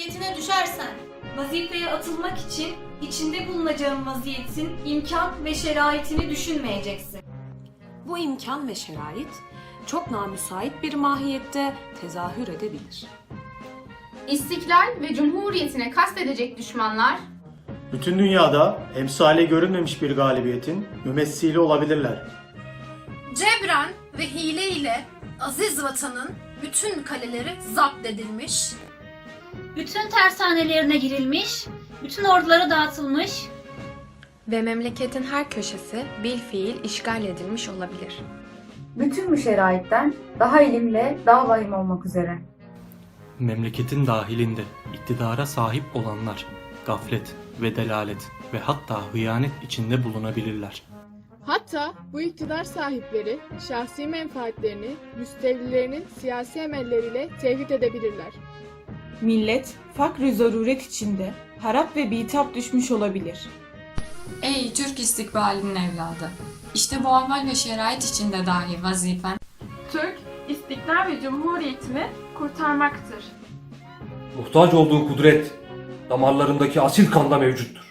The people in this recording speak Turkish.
mecburiyetine düşersen, Vazifeye atılmak için içinde bulunacağın vaziyetin imkan ve şeraitini düşünmeyeceksin. Bu imkan ve şerait çok namüsait bir mahiyette tezahür edebilir. İstiklal ve cumhuriyetine kastedecek düşmanlar Bütün dünyada emsali görülmemiş bir galibiyetin mümessili olabilirler. cebren ve hile ile aziz vatanın bütün kaleleri zapt edilmiş, Bütün tersanelerine girilmiş, bütün orduları dağıtılmış, Ve memleketin her köşesi bil fiil işgal edilmiş olabilir. bütün bu şeraitten daha ilimle daha vahim olmak üzere. Memleketin dahilinde iktidara sahip olanlar gaflet ve delalet ve hatta hıyanet içinde bulunabilirler. Hatta bu iktidar sahipleri şahsi menfaatlerini müstevlilerinin siyasi emelleriyle tevhid edebilirler. Millet fakr zaruret içinde harap ve bitap düşmüş olabilir. Ey Türk istikbalinin evladı! İşte bu ahval ve şerait içinde dahi vazifen Türk, istiklal ve cumhuriyetini kurtarmaktır. Muhtaç olduğu kudret damarlarındaki asil kanda mevcuttur.